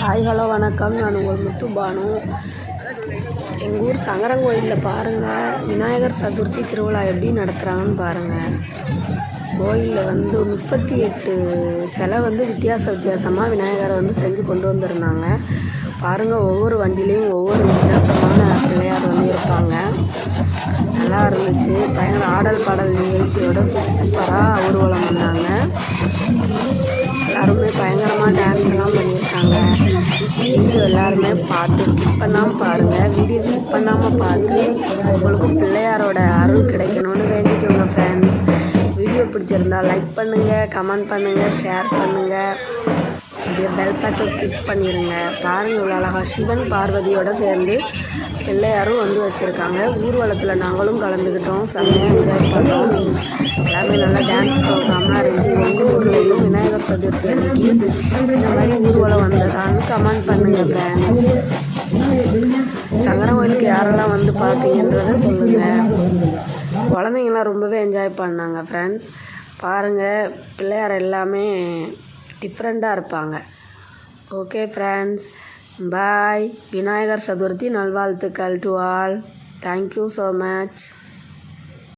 Hi hello வணக்கம். நான் உங்கள் முத்து பானு. எங்கள் ஊர் சங்கரங்கோயிலில் பாருங்கள் விநாயகர் சதுர்த்தி திருவிழா எப்படி நடத்துகிறாங்கன்னு பாருங்கள் கோயிலில் வந்து முப்பத்தி எட்டு சிலை வந்து வித்தியாச வித்தியாசமாக விநாயகரை வந்து செஞ்சு கொண்டு வந்திருந்தாங்க. பாருங்கள் ஒவ்வொரு வண்டிலையும் ஒவ்வொரு வித்தியாசமான பிள்ளையார் வந்து இருப்பாங்க. நல்லா இருந்துச்சு. பயங்கர ஆடல் பாடல் நிகழ்ச்சியோட சூப்பராக ஊர்வலம் பண்ணாங்க எல்லாருமே பயங்கரமாக டான்ஸ் எல்லாம் பண்ணியிருக்காங்க. வீடியோ எல்லாருமே பார்த்து ஸ்கிப் பண்ணாமல் பாருங்கள் வீடியோ ஸ்கிப் பண்ணாமல் பார்த்து உங்களுக்கு பிள்ளையாரோட அருள் கிடைக்கணும்னு வேண்டிக்கோங்க ஃப்ரெண்ட்ஸ் வீடியோ பிடிச்சிருந்தா லைக் பண்ணுங்கள் கமெண்ட் பண்ணுங்கள் ஷேர் பண்ணுங்கள் பெல் பட்டன் கிளிக் பண்ணிடுங்க பாருங்கள் இவ்வளோ அழகாக சிவன் பார்வதியோட சேர்ந்து பிள்ளையாரும் வந்து வச்சுருக்காங்க. ஊர்வலத்தில் நாங்களும் கலந்துக்கிட்டோம். செம்மையாக என்ஜாய் பண்ணோம். எல்லாமே நல்லா டான்ஸ் ப்ரோக்ராம்லாம் இருந்துச்சு. உங்கள் ஊர்லேயும் விநாயகர் சதுர்த்தி அன்னைக்கு இந்த மாதிரி ஊர்வலம் வந்ததான்னு கமெண்ட் பண்ணுங்கள் ஃப்ரெண்ட்ஸ் சங்கரன் கோயிலுக்கு யாரெல்லாம் வந்து பார்த்தீங்கன்றத சொல்லுங்கள் குழந்தைங்களாம் ரொம்பவே என்ஜாய் பண்ணாங்க ஃப்ரெண்ட்ஸ் பாருங்கள் பிள்ளையார் எல்லாமே டிஃப்ரெண்ட்டாக இருப்பாங்க. Okay friends bye Vinayagar Chaturthi நல்வாழ்த்துக்கள் to all thank you so much